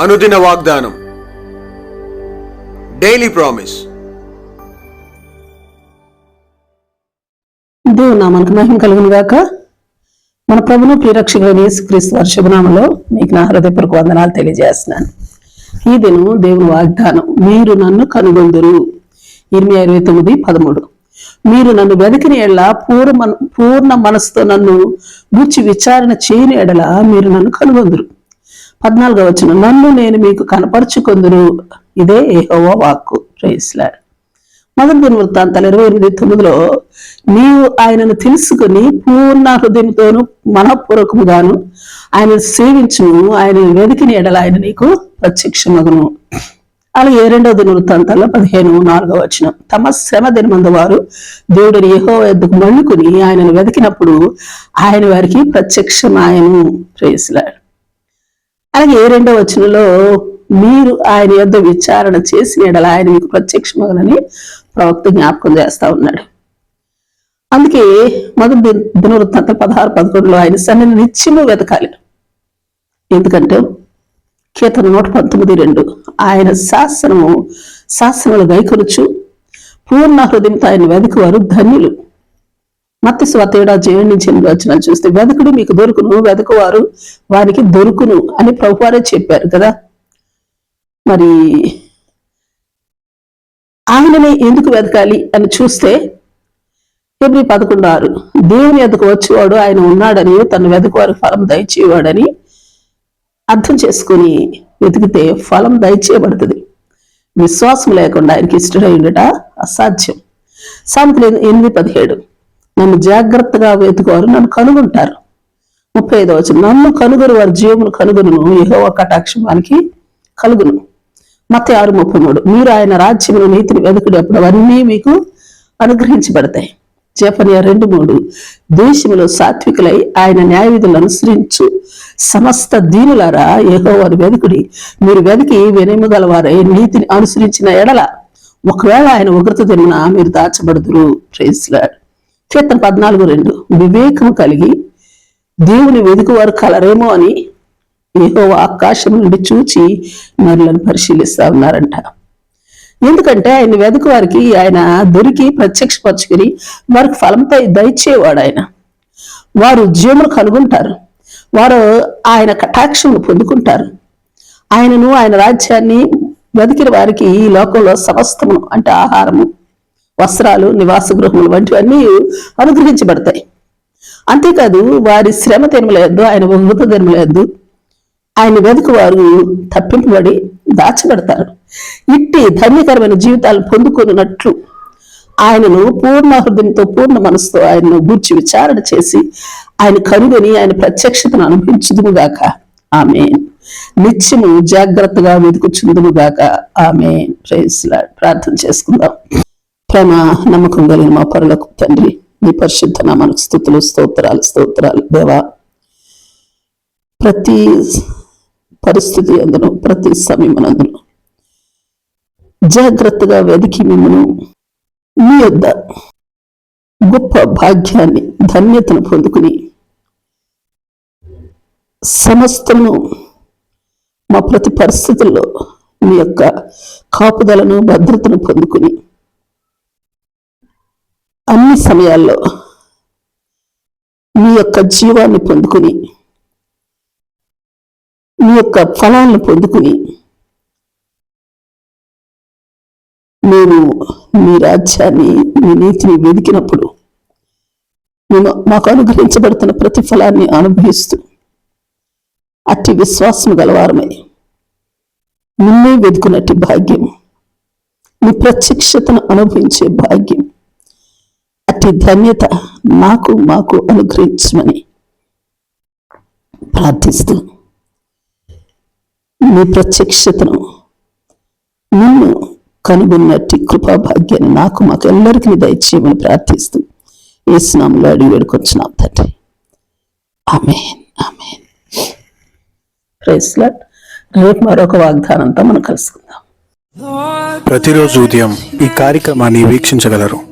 అనుదిన వాగ్దానం. Daily promise దేవుని నామానికి మహిమ కలుగును గాక. మన ప్రభును ప్రియరక్షకుడు యేసుక్రీస్తు వర్షభనామలో మీకు నా హృదయపూర్వక వందనాలు తెలియజేస్తున్నాను. ఈ దినం దేవుని వాగ్దానం మీరు నన్ను కనుగొందురు. ఇరవై ఇరవై తొమ్మిది పదమూడు. మీరు నన్ను వెతికిన ఎడల పూర్ణ పూర్ణ మనసుతో నన్ను గుచ్చి విచారణ చేయని ఎడల మీరు నన్ను కనుగొందురు. పద్నాలుగో వచ్చిన నన్ను నేను మీకు కనపరుచుకుందును ఇదే ఏహోవా వాక్కు. ప్రేస్లాడ్ మొదటి దినవృత్తాంతాలు ఇరవై ఎనిమిది తొమ్మిదిలో నీవు ఆయనను తెలుసుకుని పూర్ణ హృదయంతోను మనఃపూర్వకముగాను ఆయన సేవించును ఆయన వెతికిన ఎడల ఆయన నీకు ప్రత్యక్షమగును. అలాగే రెండవ దినవృత్తాంతాల్లో పదిహేను నాలుగవ వచ్చిన తమ శ్రమ దినమందు వారు దేవుడిని ఏహో ఎద్దుకు మళ్ళుకుని ఆయనను వెతికినప్పుడు ఆయన వారికి ప్రత్యక్షమాయను. ప్రేసిలాడు అలాగే రెండో రెండవ వచనంలో మీరు ఆయన యొద్ విచారణ చేసిన ఎడల ఆయన మీకు ప్రత్యక్షమగలని ప్రవక్త జ్ఞాపకం చేస్తా ఉన్నాడు. అందుకే మొదటి దినవృత్తాంత పదహారు పదకొండులో ఆయన సన్నిధి నిత్యము వెతకాలి. ఎందుకంటే కీర్తన నూట పంతొమ్మిది రెండు ఆయన శాసనము శాసనలు గైకొనుచు పూర్ణ హృదయంతో ఆయన వెతకవారు ధన్యులు. మత్తి స్వతేడా జయం నుంచి వచ్చిన చూస్తే వెదకుడు మీకు దొరుకును వెదకువారు వారికి దొరుకును అని ప్రభువారే చెప్పారు కదా. మరి ఆయననే ఎందుకు వెతకాలి అని చూస్తే ఫిబ్రి పదకొండు ఆరు దేవుని ఎదుకు వచ్చేవాడు ఆయన ఉన్నాడని తను వెతుకువారికి ఫలం దయచేవాడని అర్థం చేసుకుని వెతికితే ఫలం దయచేయబడుతుంది. విశ్వాసం లేకుండా ఆయనకి ఇష్టడై ఉండట అసాధ్యం. సామెతలు ఎనిమిది పదిహేడు నన్ను జాగ్రత్తగా వెతుకువారు నన్ను కనుగొంటారు. ముప్పై ఐదో వచ్చి నన్ను కనుగొని వారి జీవమును కనుగొను యెహోవా కటాక్షం కలుగును. మత ఆరు ముప్పై మూడు మీరు ఆయన రాజ్యమును నీతిని వెతుకునేప్పుడు అవన్నీ మీకు అనుగ్రహించబడతాయి. జపనియా రెండు మూడు దేశంలో సాత్వికులై ఆయన న్యాయ విధులను అనుసరించు సమస్త దీనులారా యెహోవాను వెదుకుడి. మీరు వెతికి వెనుము గలవారై నీతిని అనుసరించిన ఎడల ఒకవేళ ఆయన ఉగ్రత తిన్న మీరు దాచబడుదురు. ప్రేస్లాడ్ కీర్తన పద్నాలుగు రెండు. వివేకం కలిగి దేవుని వెతుకువారు కలరేమో అని ఏహో ఆకాశం నుండి చూచి నరులను పరిశీలిస్తా ఉన్నారంట. ఎందుకంటే ఆయన వెతుకు వారికి ఆయన దొరికి ప్రత్యక్షపరచుకుని వారికి ఫలంపై దయచేవాడు ఆయన. వారు జీవమును కనుగొంటారు. వారు ఆయన కటాక్షమును పొందుకుంటారు. ఆయనను ఆయన రాజ్యాన్ని వెతికిన వారికి ఈ లోకంలో సమస్తము అంటే ఆహారము వస్త్రాలు నివాస గృహములు వంటివన్నీ అనుగ్రహించబడతాయి. అంతేకాదు వారి శ్రమ తెరమలేదు ఆయన ఉగ్రత తెరమలేదు ఆయన వెతుకు వారు తప్పింపబడి దాచబడతారు. ఇట్టి ధన్యకరమైన జీవితాలు పొందుకున్నట్లు ఆయనను పూర్ణ హృదయంతో పూర్ణ మనసుతో ఆయనను గూర్చి విచారణ చేసి ఆయన కనుగొని ఆయన ప్రత్యక్షతను అనుభవించుదుముగాక ఆమె నిత్యము జాగ్రత్తగా వెతుకుచుందుముగాక ఆమె ప్రార్థన చేసుకుందాం. ప్రేమ నమ్మకం కలిగిన మా పరులకు తండ్రి నీ పరిశుద్ధ నామానికి స్థుతులు స్తోత్రాలు స్తోత్రాలు. దేవా ప్రతి పరిస్థితి అందును ప్రతి సమయమునందును జాగ్రత్తగా వెతికి మిమ్మను. మీ యొద్ద గొప్ప భాగ్యాన్ని ధన్యతను పొందుకుని సమస్తము మా ప్రతి పరిస్థితుల్లో మీ యొక్క కాపుదలను భద్రతను పొందుకుని అన్ని సమయాల్లో మీ యొక్క జీవాన్ని పొందుకుని మీ యొక్క ఫలాలను పొందుకుని మేము మీ రాజ్యాన్ని మీ నీతిని వెదికినప్పుడు మేము మాకు అనుగ్రహించబడుతున్న ప్రతి ఫలాన్ని అనుభవిస్తూ అట్టి విశ్వాసం గలవారమై నిన్నే వెతుకున్నట్టు భాగ్యం నీ ప్రత్యక్షతను అనుభవించే భాగ్యం అట్టి ధన్యత నాకు మాకు అనుగ్రహించమని ప్రార్థిస్తూ నీ ప్రత్యక్షతను నిన్ను కనుగొన్నట్టి కృపా భాగ్యాన్ని నాకు మాకు దయచేయమని ప్రార్థిస్తూ ఏసునాములో అడిగి వేడుకొచ్చున్నాం తండ్రి. ఆమె ఆమె రేపు మరొక వాగ్దానంతో మనం కలుసుకుందాం. ప్రతిరోజు ఉదయం ఈ కార్యక్రమాన్ని వీక్షించగలరు.